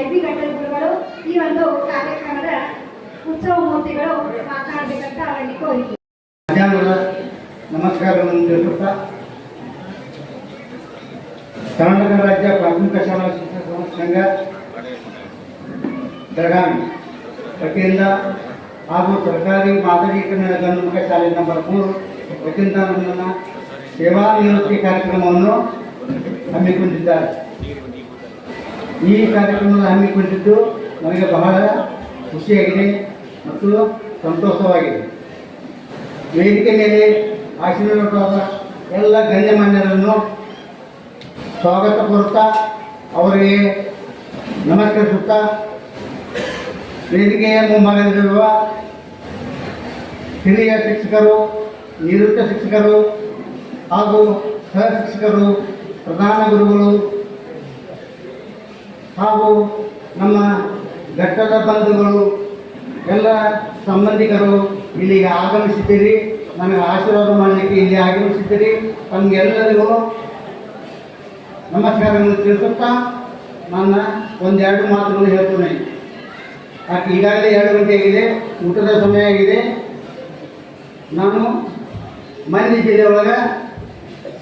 I B ಗಟ್ಟಲ್ ಗುರುಗಳು ಈ ಒಂದು ಕಾರ್ಯಕ್ರಮದ ಉತ್ಸವ ಮೂರ್ತಿಗಳು ಮಾತನಾಡಬೇಕಂತ ಅವರಲ್ಲಿ ಕೋರಿಕೆ ನಮಸ್ಕಾರವನ್ನು ತಿಳಿಸುತ್ತಾ, ಕರ್ನಾಟಕ ರಾಜ್ಯ ಪ್ರಾಥಮಿಕ ಶಾಲಾ ಶಿಕ್ಷಕರ ಸಂಘ ಬೆಳಗಾವಿ ವತಿಯಿಂದ ಹಾಗೂ ಸರ್ಕಾರಿ ಮಾದರಿ ಗಂಧುಮುಖ ಶಾಲೆ ನಂಬರ್ ಮೂರು ವತಿಯಿಂದ ಸೇವಾ ನಿವೃತ್ತಿ ಕಾರ್ಯಕ್ರಮವನ್ನು ಹಮ್ಮಿಕೊಂಡಿದ್ದಾರೆ. ಈ ಕಾರ್ಯಕ್ರಮವನ್ನು ಹಮ್ಮಿಕೊಂಡಿದ್ದು ನನಗೆ ಬಹಳ ಖುಷಿಯಾಗಿದೆ ಮತ್ತು ಸಂತೋಷವಾಗಿದೆ. ವೇದಿಕೆ ಮೇಲೆ ಆಶೀರ್ವಾದ ಎಲ್ಲ ಗಣ್ಯಮಾನ್ಯರನ್ನು ಸ್ವಾಗತ ಕೋರುತ್ತಾ ಅವರಿಗೆ ನಮಸ್ಕರಿಸುತ್ತಾ ವೇದಿಕೆಯ ಮುಂಭಾಗದಲ್ಲಿರುವ ಹಿರಿಯ ಶಿಕ್ಷಕರು, ನಿವೃತ್ತ ಶಿಕ್ಷಕರು ಹಾಗೂ ಸಹ ಶಿಕ್ಷಕರು, ಪ್ರಧಾನ ಗುರುಗಳು ಹಾಗೂ ನಮ್ಮ ಘಟ್ಟದ ಬಂಧುಗಳು, ಎಲ್ಲ ಸಂಬಂಧಿಕರು ಇಲ್ಲಿಗೆ ಆಗಮಿಸಿದ್ದೀರಿ. ನನಗೆ ಆಶೀರ್ವಾದ ಮಾಡಲಿಕ್ಕೆ ಇಲ್ಲಿ ಆಗಮಿಸಿದ್ದೀರಿ. ತಮಗೆಲ್ಲರಿಗೂ ನಮಸ್ಕಾರವನ್ನು ತಿಳಿಸುತ್ತಾ ನನ್ನ ಒಂದೆರಡು ಮಾತುಗಳು ಹೇಳ್ತೇನೆ. ಯಾಕೆ ಈಗಾಗಲೇ ಎರಡು ಗಂಟೆ ಆಗಿದೆ, ಊಟದ ಸಮಯ ಆಗಿದೆ. ನಾನು ಮಂದಿ ಜಿಲ್ಲೆಯೊಳಗೆ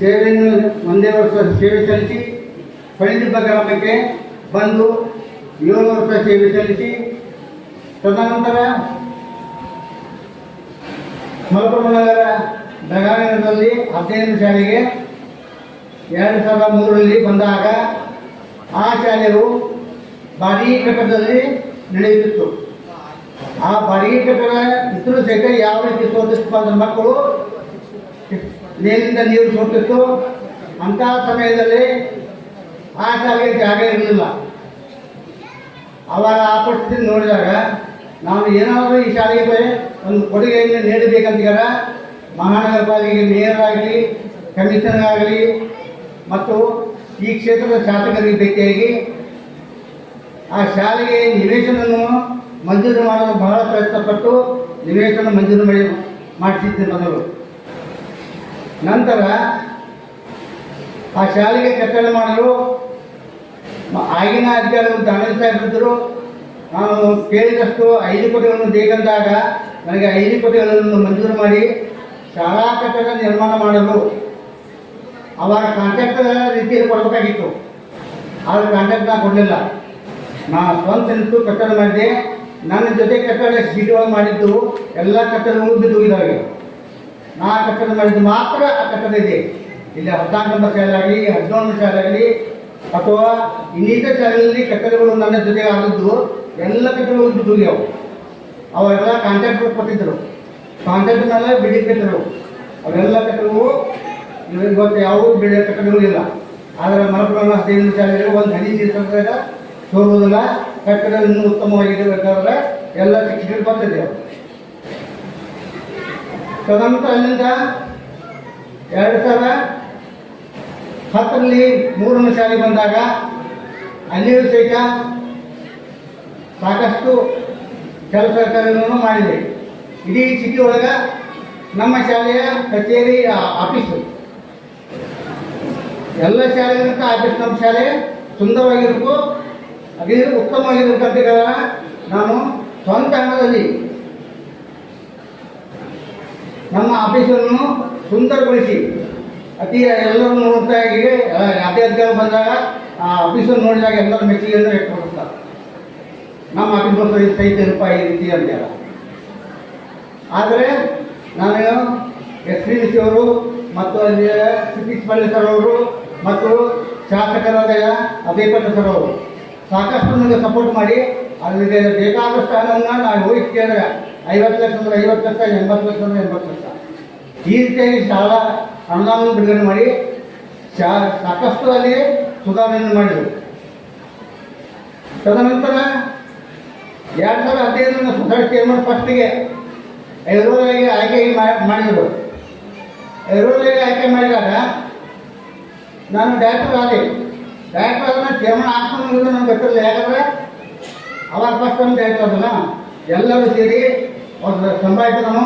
ಸೇವೆಯನ್ನು ಒಂದೇ ವರ್ಷ ಸೇವೆ ಸಲ್ಲಿಸಿ ಪಳಿದಿಬ್ಬ ಗ್ರಾಮಕ್ಕೆ ಬಂದು ಏಳ್ನೂರು ರೂಪಾಯಿ ಸೇವೆ ಸಲ್ಲಿಸಿ, ತದನಂತರ ಮಲಪುರ ನಗರ ನಗರದಲ್ಲಿ ಹದಿನೈದು ಶಾಲೆಗೆ ಎರಡು ಸಾವಿರದ ಮೂರರಲ್ಲಿ ಬಂದಾಗ ಆ ಶಾಲೆಯು ಬಾಡಿಗೆ ಕಟ್ಟಡದಲ್ಲಿ ನಡೆಯುತ್ತಿತ್ತು. ಆ ಬಾಡಿಗೆ ಕಟ್ಟಡ ಇದ್ರೂ ಸಹಿತ ಯಾವ ರೀತಿ ಸೋತಿತ್ತು ಅಂದ್ರೆ ಮಕ್ಕಳು ಮೇಲಿಂದ ನೀರು ಸೋತಿತ್ತು. ಅಂತಹ ಸಮಯದಲ್ಲಿ ಆ ಶಾಲೆಗೆ ಜಾಗ ಇರಲಿಲ್ಲ. ಅವಾಗ ಆ ಪರಿಸ್ಥಿತಿ ನೋಡಿದಾಗ ನಾವು ಏನಾದರೂ ಈ ಶಾಲೆಗೆ ಒಂದು ಕೊಡುಗೆಯನ್ನು ನೀಡಬೇಕಂತೀರ ಮಹಾನಗರ ಪಾಲಿಕೆಗೆ ಮೇಯರ್ ಆಗಲಿ ಕಮಿಷನರ್ ಆಗಲಿ ಮತ್ತು ಈ ಕ್ಷೇತ್ರದ ಶಾಸಕರಿಗೆ ಭೇಟಿಯಾಗಿ ಆ ಶಾಲೆಗೆ ನಿವೇಶನವನ್ನು ಮಂಜೂರು ಮಾಡಲು ಬಹಳ ಪ್ರಯತ್ನಪಟ್ಟು ನಿವೇಶನ ಮಂಜೂರು ಮಾಡಿ ಮಾಡಿಸಿದ್ದೆ ಮೊದಲು. ನಂತರ ಆ ಶಾಲೆಗೆ ಕಟ್ಟಡ ಮಾಡಲು ಆಗಿನ ಅಧಿಕಾರಿಗಳು ದಾನದ ಸಾಹೇಬರಿದ್ದರು ನಾನು ಕೇಳಿದಷ್ಟು ಐದು ಕೋಟಿಗಳನ್ನು ಬೇಕಂದಾಗ ನನಗೆ ಐದು ಕೋಟಿಗಳನ್ನು ಮಂಜೂರು ಮಾಡಿ ಶಾಲಾ ಕಟ್ಟಡ ನಿರ್ಮಾಣ ಮಾಡಲು ಅವರ ಕಾಂಟ್ರಾಕ್ಟ್ ರೀತಿಯಲ್ಲಿ ಕೊಡಬೇಕಾಗಿತ್ತು. ಆದ್ರೆ ಕಾಂಟ್ರಾಕ್ಟ್ ನಾನು ಕೊಡಲಿಲ್ಲ. ನಾನು ಸ್ವಂತ ನಿಂತು ಕಟ್ಟಡ ಮಾಡಿದೆ. ನನ್ನ ಜೊತೆ ಕಟ್ಟಡ ಒಳಗೆ ಮಾಡಿದ್ದು, ಎಲ್ಲ ಕಟ್ಟಡಗಳು ಬಿದ್ದು ಇದ್ದಾವೆ ನಾ ಕಟ್ಟಡ ಮಾಡಿದ್ದು ಮಾತ್ರ ಆ ಕಟ್ಟಡ ಇದೆ. ಇಲ್ಲಿ ಹದಿನಾಲ್ಕು ನಂಬರ್ ಶಾಲೆ ಆಗಲಿ, ಹದಿನೇಳು ಶಾಲೆ ಆಗಲಿ ಅಥವಾ ಇನ್ನೀಗ ಶಾಲೆಯಲ್ಲಿ ಕಟ್ಟಡಗಳು ನನ್ನ ಜೊತೆಗೆ ಆದದ್ದು ಎಲ್ಲ ಕಟ್ಟಡಗಳು ಜೊತೆಗ್ಯಾವು ಅವೆಲ್ಲ ಕಾಂಟ್ರಾಕ್ಟ್ ಕೊಟ್ಟಿದ್ದರು ಕಾಂಟ್ಯಾಕ್ಟ್ನೆಲ್ಲ ಬಿಡಿ ಕಟ್ಟಡಗಳು ಅವೆಲ್ಲ ಕಟ್ಟಡಗಳು ಇವ- ಇವತ್ತು ಯಾವ ಬಿಡಿ ಕಟ್ಟಡಗಳು ಇಲ್ಲ. ಆದರೆ ಮರಪುರಾಣ ಹದಿನೈದು ಶಾಲೆಗಳು ಒಂದು ಹನಿ ನೀರು ತಂದಾಗ ಸೋರುವುದಿಲ್ಲ ಕಟ್ಟಡ ಇನ್ನೂ ಉತ್ತಮವಾಗಿರಬೇಕಾದ್ರೆ ಎಲ್ಲ ಶಿಕ್ಷಕರು ಬರ್ತಿದೆ ತದನಂತರ ಅಲ್ಲಿಂದ ಎರಡು ಸಾವಿರ ಹತ್ತರಲ್ಲಿ ಮೂರನೇ ಶಾಲೆ ಬಂದಾಗ ಅಲ್ಲಿಯೂ ಸಹಿತ ಸಾಕಷ್ಟು ಕೆಲಸ ಕಾರ್ಯಗಳನ್ನು ಮಾಡಿದೆ. ಇಡೀ ಸಿಟಿ ಒಳಗೆ ನಮ್ಮ ಶಾಲೆಯ ಕಚೇರಿ ಆಫೀಸು. ಎಲ್ಲ ಶಾಲೆಗಿಂತ ಆಫೀಸ್, ನಮ್ಮ ಶಾಲೆ ಸುಂದರವಾಗಿರಬೇಕು ಅದೇ ಉತ್ತಮವಾಗಿರಬೇಕಂತ ನಾನು ಸ್ವಂತ ಹಣದಲ್ಲಿ ನಮ್ಮ ಆಫೀಸನ್ನು ಸುಂದರಗೊಳಿಸಿ ಅತಿ ಎಲ್ಲರೂ ಇದ್ದೀವಿ. ಅತಿ ಅಧಿಕಾರ ಬಂದಾಗ, ಆ ಆಫೀಸರ್ ನೋಡಿದಾಗ ಎಲ್ಲರ ಮೆಚ್ಚುಗೆಯನ್ನು ವ್ಯಕ್ತಪಡಿಸ್ತಾರೆ ನಮ್ಮ ಆಫೀಸ್ ಬಂದು ಸಹಿತ ರೂಪಾಯಿ ಈ ರೀತಿ ಅಂತೇಳ ಆದರೆ, ನಾನು ಎಸ್ ಪಿ ಸಿ ಅವರು ಮತ್ತು ಅಲ್ಲಿ ಪಳ್ಳಿ ಸರ್ ಅವರು ಮತ್ತು ಶಾಸಕರಾದ ಅಭಯ್ ಪಟ್ಟ ಸರ್ ಅವರು ಸಾಕಷ್ಟು ನನಗೆ ಸಪೋರ್ಟ್ ಮಾಡಿ. ಅಲ್ಲಿಗೆ ಬೇಕಾದಷ್ಟು ಹಣವನ್ನು ನಾನು ಹೋಗಿ ಕೇಳಿದ್ರೆ ಐವತ್ತು ಲಕ್ಷ ಅಂದ್ರೆ ಐವತ್ತು ಲಕ್ಷ, ಎಂಬತ್ತು ಲಕ್ಷ ಅಂದ್ರೆ ಎಂಬತ್ತು ಲಕ್ಷ. ಈ ರೀತಿಯಾಗಿ ಶಾಲಾ ಅನುದಾನವನ್ನು ಬಿಡುಗಡೆ ಮಾಡಿ ಶಾ ಸಾಕಷ್ಟು ಅಲ್ಲಿ ಸುಧಾರಣೆಯನ್ನು ಮಾಡಿದರು. ತದನಂತರ ಎರಡು ಸಾವಿರದ ಹದಿನೈದರಿಂದ ಸೊಸೈಟಿ ಚೇರ್ಮನ್ ಫಸ್ಟಿಗೆ ಐರೋಲಾಗಿ ಆಯ್ಕೆ ಮಾಡಿದರು. ಐರೋಲಾಗಿ ಆಯ್ಕೆ ಮಾಡಿದಾಗ ನಾನು ಡೈರೆಕ್ಟರ್ ಆದೆ. ಡೈರೆಕ್ಟರ್ ಆದ ಚೇರ್ಮನ್ ಹಾಕ್ಕೊಂಡು ನನಗೆ ಗೊತ್ತಿರಲಿಲ್ಲ. ಯಾಕಂದರೆ ಅವಾಗ ಫಸ್ಟ್ ಒಂದು ಡೈರೆಕ್ಟರ್ ಅದಲ್ಲ ಎಲ್ಲರೂ ಸೇರಿ ಅವ್ರ ಸಂಭಾಷಿತ ನಾನು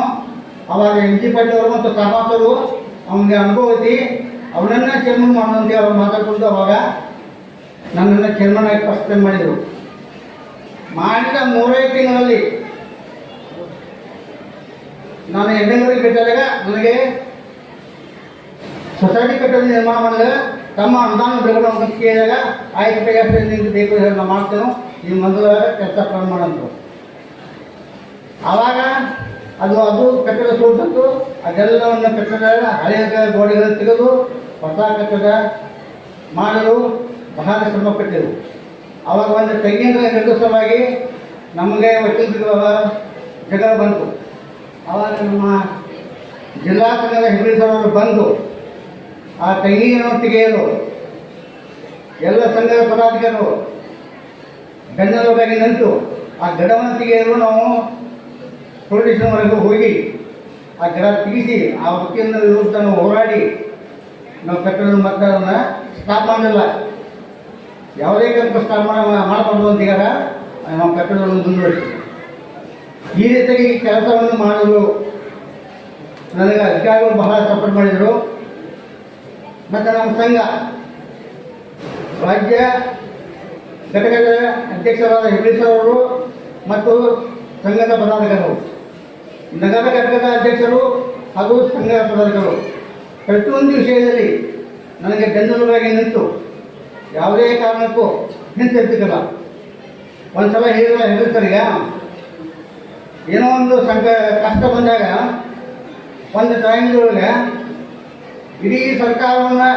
ಅವಾಗ ಎಂ ಜಿ ಪಾಟೀಲ್ ಅವರು ಮತ್ತು ಕಾಮಾತ್ ಅವರು ಅವನಿಗೆ ಅನುಭವ ಐತಿ. ಅವನನ್ನ ಚೇರ್ಮನ್ ಮಾಡೋದಂತೆ ಅವ್ರು ಮಾತಾಡ್ಕೊಂಡು ಅವಾಗ ನನ್ನನ್ನು ಚೇರ್ಮನ್ ಆಗಿ ಫಸ್ಟ್ ಟೈಮ್ ಮಾಡಿದರು. ಮಾಡಿದ ಮೂರೇ ತಿಂಗಳಲ್ಲಿ ನಾನು ಎಣ್ಣೆಗಳಿಗೆ ಬಿಟ್ಟಾಗ ನನಗೆ ಸೊಸೈಟಿ ಕಟ್ಟಲು ನಿರ್ಮಾಣ ಮಾಡಿದಾಗ ತಮ್ಮ ಅನುದಾನ ಬೇಕು ಅಂತ ಕೇಳಿದಾಗ, ಆಯ್ತು ರೂಪಾಯಿ ನಿಮ್ಗೆ ಬೇಕು ಹೇಳಿ ನಾವು ಮಾಡ್ತೇವೆ ನೀವು ಮೊದಲು ಕೆಲಸ ಪ್ರಾರಂಭ ಮಾಡಂತು ಆವಾಗ ಅದು ಅದು ಕಟ್ಟಡ ಸೋಲ್ಸತ್ತು ಅದೆಲ್ಲವನ್ನು ಕಟ್ಟಡ ಹಳೆಯ ಗೋಡೆಗಳನ್ನು ತೆಗೆದು ಹೊಸ ಕಟ್ಟಡ ಮಾಡಲು ಬಹಳ ಶ್ರಮ ಪಟ್ಟಿರು ಅವಾಗ ಒಂದು ತೆಂಗಿನ ನಿರ್ದಿಷ್ಟವಾಗಿ ನಮಗೆ ವಕೀಲರ ಜಗಳ ಬಂತು. ಅವಾಗ ನಮ್ಮ ಜಿಲ್ಲಾ ಕನ್ನಡ ಹೆಬ್ರಿ ಸರ್ ಬಂದು ಆ ತೆಂಗಿನ ತೆಗೆಯಲು ಎಲ್ಲ ಸಂಘದ ಪದಾಧಿಕಾರಿಗಳು ಬೆನ್ನೆಲುಬಾಗಿ ನಿಂತು ಆ ಗಿಡವನ್ನು ತೆಗೆಯಲು ನಾವು ಪೊಲಿಟಿಷನ್ವರೆಗೂ ಹೋಗಿ ಆ ಗಿಡ ತೀಸಿ ಆ ವಿರುದ್ಧ ನಾವು ಹೋರಾಡಿ, ನಾವು ಕಟ್ಟಡ ಮತ್ತೆ ಅದನ್ನು ಸ್ಟಾಪ್ ಮಾಡಲಿಲ್ಲ. ಯಾವುದೇ ಕಂಪ ಸ್ಟಾಪ್ ಮಾಡ ಮಾಡಬಾರ್ದು ಅಂತ ಈಗ ನಾವು ಕಟ್ಟಡವನ್ನು ಮುಂದುವರಿಸಿ ಈ ರೀತಿಯಾಗಿ ಈ ಕೆಲಸವನ್ನು ಮಾಡಲು ನನಗೆ ಅಧಿಕಾರಿಗಳು ಬಹಳ ಸಪೋರ್ಟ್ ಮಾಡಿದರು. ಮತ್ತು ನಮ್ಮ ಸಂಘ, ರಾಜ್ಯ ಘಟಕದ ಅಧ್ಯಕ್ಷರಾದ ಅವರು ಮತ್ತು ಸಂಘದ ಪದಾಧಿಕಾರಿಗಳು. ನಗರ ಘಟಕದ ಅಧ್ಯಕ್ಷರು ಹಾಗೂ ಸಂಘ ಪದಾಧಿಕಾರಿಗಳು ಪ್ರತಿಯೊಂದು ವಿಷಯದಲ್ಲಿ ನನಗೆ ಬೆನ್ನೆಲುಬಾಗಿ ನಿಂತು ಯಾವುದೇ ಕಾರಣಕ್ಕೂ ಹಿಂತಿರ್ತಿಲ್ಲ ಒಂದ್ಸಲ ಹೇಳಿಲ್ಲ ಹೆಂಗಸರಿಗೆ ಏನೋ ಒಂದು ಸಂಕ ಕಷ್ಟ ಬಂದಾಗ ಒಂದು ಟೈಮ್ದೊಳಗೆ ಇಡೀ ಸರ್ಕಾರವನ್ನು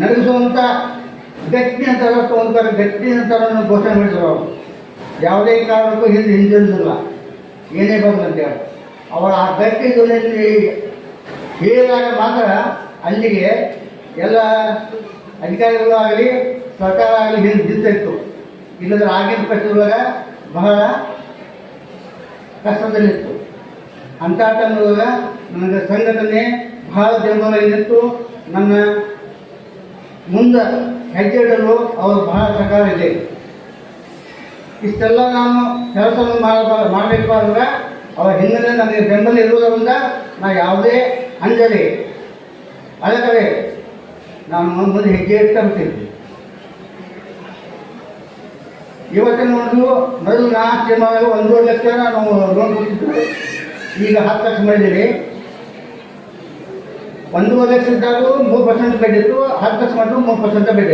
ನಡೆಸುವಂಥ ಗಟ್ಟಿ ಅಂತ ತಗೊಂತಾರೆ ಗಟ್ಟಿ ಅಂತಾರನ್ನು ಘೋಷಣೆ ಮಾಡಿದ್ರು ಅವರು. ಯಾವುದೇ ಕಾರಣಕ್ಕೂ ಹಿಂದೆ ಹಿಂದಿರುವುದಿಲ್ಲ ಏನೇ ಬಂದು ಅವರ ಆ ಗಟ್ಟಿ ಧ್ವನಿಯಲ್ಲಿ ಹೇಳಿದಾಗ ಮಾತ್ರ ಅಲ್ಲಿಗೆ ಎಲ್ಲ ಅಧಿಕಾರಿಗಳು ಆಗಲಿ, ಸರ್ಕಾರ ಆಗಲಿ ಹಿಂದೆ ನಿಂತಿತ್ತು ಇಲ್ಲದ್ರೆ ಆಗಿನ ಕಷ್ಟದೊಳಗೆ ಬಹಳ ಕಷ್ಟದಲ್ಲಿತ್ತು. ಅಂಥ ಟೈಮ್ನೊಳಗೆ ನನಗೆ ಸಂಘಟನೆ ಬಹಳ ಬೆಂಬಲ ಇತ್ತು ನನ್ನ ಮುಂದೆ ಹೆಜ್ಜೆ ಇಡಲು ಅವರು ಬಹಳ ಸಹಕಾರ ಇದೆ ಇಷ್ಟೆಲ್ಲ ನಾನು ಕೆಲಸವನ್ನು ಮಾಡಬಾರ ಮಾಡಬೇಕಾದ್ರೆ ಅವರ ಹಿನ್ನೆಲೆ ನನಗೆ ಬೆಂಬಲ ಇರುವುದರಿಂದ ನಾ ಯಾವುದೇ ಅಂಜಲಿ ಅದಕ್ಕೆ ನಾನು ಮುಂದೆ ಹೆಜ್ಜೆ ಇಡ್ತಾ ಇವತ್ತಿನ ಒಂದು ಮೊದಲು ನಾಲ್ಕು ಜನ ಒಂದೂವರೆ ಲಕ್ಷ ನಾವು ಲೋನ್ ಕೊಟ್ಟಿದ್ವಿ ಈಗ ಹತ್ತು ಲಕ್ಷ ಮಾಡಿದ್ದೀವಿ. ಒಂದೂವರೆ ಲಕ್ಷ ಇದ್ದಾಗ ಮೂರು ಪರ್ಸೆಂಟ್ ಬೆಡ್ ಹತ್ತು ಲಕ್ಷ ಮಾಡಿದ್ರು ಮೂರು ಪರ್ಸೆಂಟ್ ಬೆಡ್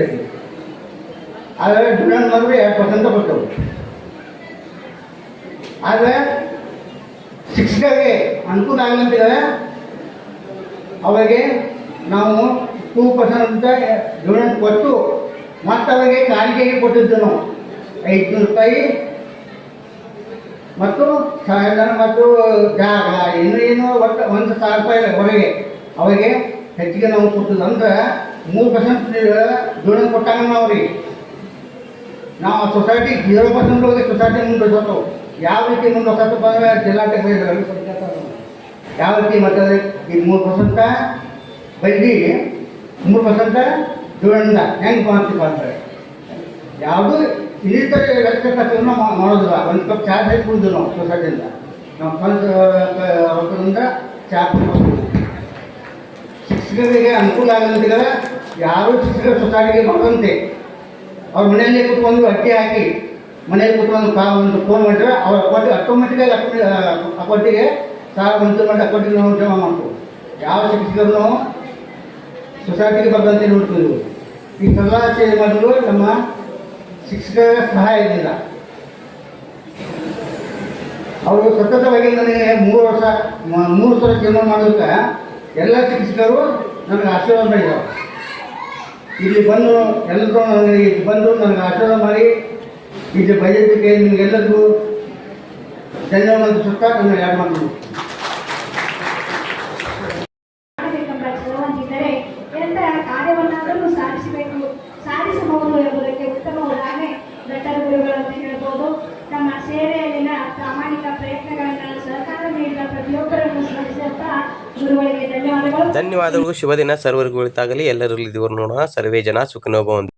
ಆದರೆ ದುಡ್ಡನ್ನು ಮಾಡಿದ್ರೆ ಎರಡು ಪರ್ಸೆಂಟ್ ಕೊಟ್ಟವು. ಆದರೆ ಶಿಕ್ಷಕರಿಗೆ ಅನುಕೂಲ ಆಗಲಂತಿದ್ದಾರೆ ಅವರಿಗೆ ನಾವು ಟೂ ಪರ್ಸೆಂಟ್ ಅಂತ ಕೊಟ್ಟು ಮತ್ತು ಅವರಿಗೆ ಕಾಣಿಕೆಗೆ ಕೊಟ್ಟಿದ್ದು ನಾವು. ಐದುನೂರು ರೂಪಾಯಿ. ಮತ್ತು ಸಾಯಂಕಾಲ ಮತ್ತು ಜಾಗ, ಇನ್ನು ಏನು ಒಟ್ಟು ಒಂದು ಸಾವಿರ ರೂಪಾಯಿ ಹೊರಗೆ. ಅವರಿಗೆ ಹೆಚ್ಚಿಗೆ ನಾವು ಕೊಟ್ಟಿದ್ದು. ಅಂದ್ರೆ ಮೂರು ಪರ್ಸೆಂಟ್ ದುಡ್ಡು ಕೊಟ್ಟಾಗ ನಾವು ಅವ್ರಿಗೆ. ನಾವು ಸೊಸೈಟಿ ಜೀರೋ ಪರ್ಸೆಂಟ್ ಹೋಗಿ ಸೊಸೈಟಿ ಮುಂದೆ ಯಾವ ರೀತಿ ಮುಂದೆ ಹೋಗ್ತಪ್ಪ ಅಂದ್ರೆ ಜಿಲ್ಲಾಟಕ ಯಾವ ರೀತಿ ಮತ್ತೆ ಈ ಮೂರು ಪರ್ಸೆಂಟ ಬೈದಿ ಮೂರು ಪರ್ಸೆಂಟ ದುಡ್ಡಿಂದ ಹೆಂಗೆ ಮಾಡ್ತೀವಿ ಅಂತಾರೆ ಯಾವುದು ಇನ್ನಿತರ ವ್ಯಕ್ತಿ ಮಾಡೋದಿಲ್ಲ ಒಂದು ಕಪ್ ಚಹಾ ಸಹಿತ ಕುಡಿದು ನಾವು ಸೊಸೈಟಿಯಿಂದ ನಾವು ಸ್ವಂತ ರೊಕ್ಕದಿಂದ ಚಹಾ ಕುಡಿದು ಶಿಕ್ಷಕರಿಗೆ ಅನುಕೂಲ ಆಗಂತಿದ್ದಾರೆ ಯಾರು ಶಿಕ್ಷಕರ ಸೊಸೈಟಿಗೆ ನೋಡಂತೆ ಅವ್ರ ಮನೆಯಲ್ಲಿ ಕುತ್ಕೊಂಡು ಅಕ್ಕಿ ಹಾಕಿ ಮನೆಯಲ್ಲಿ ಕುಟುಂಬ ಒಂದು ಫೋನ್ ಮಾಡಿದ್ರೆ ಅವ್ರ ಅಕೌಂಟ್ ಆಟೋಮೆಟಿಕಾಗಿ ಅಕೌಂಟ್ ಅಕೌಂಟಿಗೆ ಸಾಲ ಮಂಜೂರು ಮಾಡಿ ಅಕೌಂಟಿಗೆ ನಾವು ಜಮಾ ಯಾವ ಶಿಕ್ಷಕರು ನಾವು ಸೊಸೈಟಿಗೆ ಬರ್ತಂತೆ ನೋಡ್ತೀವಿ. ಈ ಸಲಹಾ ಚೇಂಜ್ ಮಾಡಲು ನಮ್ಮ ಶಿಕ್ಷಕರ ಸಹಾಯ ಇದ್ದಿಲ್ಲ ಅವರು ಸತತವಾಗಿ ನನಗೆ ಮೂರು ವರ್ಷ ಮೂರು ಸಲ ಚೇಂಜ್ ಮಾಡೋದಕ್ಕೆ ಎಲ್ಲ ಶಿಕ್ಷಕರು ನನಗೆ ಆಶೀರ್ವಾದ ಇಲ್ಲಿ ಬಂದು ಎಲ್ಲರೂ ನನಗೆ ಬಂದು ನನಗೆ ಆಶೀರ್ವಾದ ಮಾಡಿ ಇಲ್ಲಿ ಬಜೆಟ್ಗೆ ನಿಮಗೆಲ್ಲರಿಗೂ ಧನ್ಯವಾದ ಸುತ್ತ ನನ್ನ ಎರಡು ಮಾತು ಧನ್ಯವಾದಗಳು. ಧನ್ಯವಾದಗಳು. ಶುಭ ದಿನ ಸರ್ವರ್ಗಳಿತಾಗಲಿ ಎಲ್ಲರಲ್ಲಿ ದೇವರು ನೋಡೋಣ. ಸರ್ವೇ ಜನ ಸುಖನೋಭವಂತು